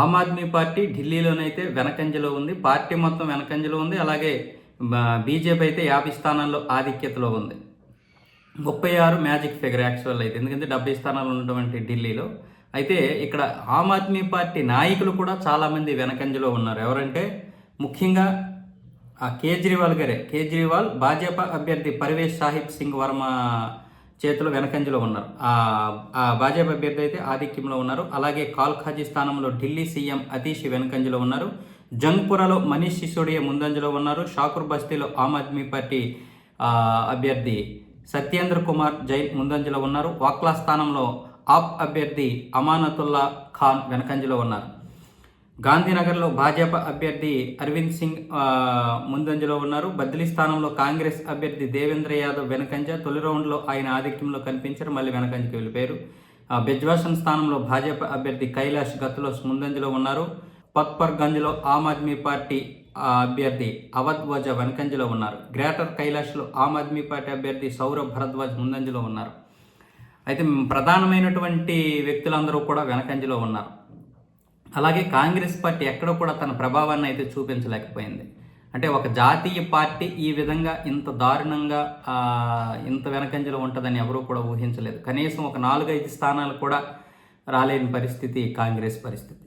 ఆమ్ Aadmi party ఢిల్లీలోనైతే వెనకంజలో ఉంది. Party మొత్తం వెనకంజలో ఉంది. అలాగే బీజేపీ అయితే యాభై స్థానాల్లో ఆధిక్యతలో ఉంది. ముప్పై ఆరు మ్యాజిక్ ఫిగర్ యాక్చువల్ అయితే. ఎందుకంటే డెబ్బై స్థానాలు ఉన్నటువంటి ఢిల్లీలో. అయితే ఇక్కడ ఆమ్ ఆద్మీ పార్టీ నాయకులు కూడా చాలామంది వెనకంజలో ఉన్నారు. ఎవరంటే ముఖ్యంగా ఆ కేజ్రీవాల్ గారే. కేజ్రీవాల్ భాజపా అభ్యర్థి పర్వేష్ సాహిబ్ సింగ్ వర్మ చేతిలో వెనకంజలో ఉన్నారు. ఆ భాజపా అభ్యర్థి అయితే ఆధిక్యంలో ఉన్నారు. అలాగే కాల్ఖాజీ స్థానంలో ఢిల్లీ సీఎం అతీష్ వెనకంజలో ఉన్నారు. జంగ్పురాలో మనీష్ సిసోడియా ముందంజలో ఉన్నారు. షాకూర్ బస్తీలో ఆమ్ ఆద్మీ పార్టీ అభ్యర్థి సత్యేంద్ర కుమార్ జైన్ ముందంజలో ఉన్నారు. వాక్లా స్థానంలో ఆప్ అభ్యర్థి అమానతుల్లా ఖాన్ వెనకంజలో ఉన్నారు. గాంధీనగర్లో భాజపా అభ్యర్థి అరవింద్ సింగ్ ముందంజలో ఉన్నారు. బదిలీ స్థానంలో కాంగ్రెస్ అభ్యర్థి దేవేంద్ర యాదవ్ వెనకంజ తొలి రౌండ్లో ఆయన ఆధిక్యంలో కనిపించారు మళ్ళీ వెనకంజకి వెళ్ళిపోయారు. ఆ, బెజ్వాషన్ స్థానంలో భాజపా అభ్యర్థి కైలాష్ గత్లోస్ ముందంజలో ఉన్నారు. పత్పర్గంజ్లో ఆమ్ ఆద్మీ పార్టీ అభ్యర్థి అవధ్వజా వెనకంజలో ఉన్నారు. గ్రేటర్ కైలాష్లో ఆమ్ ఆద్మీ పార్టీ అభ్యర్థి సౌరభ్ భరద్వాజ్ ముందంజలో ఉన్నారు. అయితే ప్రధానమైనటువంటి వ్యక్తులందరూ కూడా వెనకంజలో ఉన్నారు. అలాగే కాంగ్రెస్ పార్టీ ఎక్కడ కూడా తన ప్రభావాన్ని అయితే చూపించలేకపోయింది. అంటే ఒక జాతీయ పార్టీ ఈ విధంగా ఇంత దారుణంగా ఇంత వెనకంజలో ఉంటుందని ఎవరూ కూడా ఊహించలేదు. కనీసం ఒక నాలుగైదు స్థానాలు కూడా రాలేని పరిస్థితి కాంగ్రెస్ పరిస్థితి.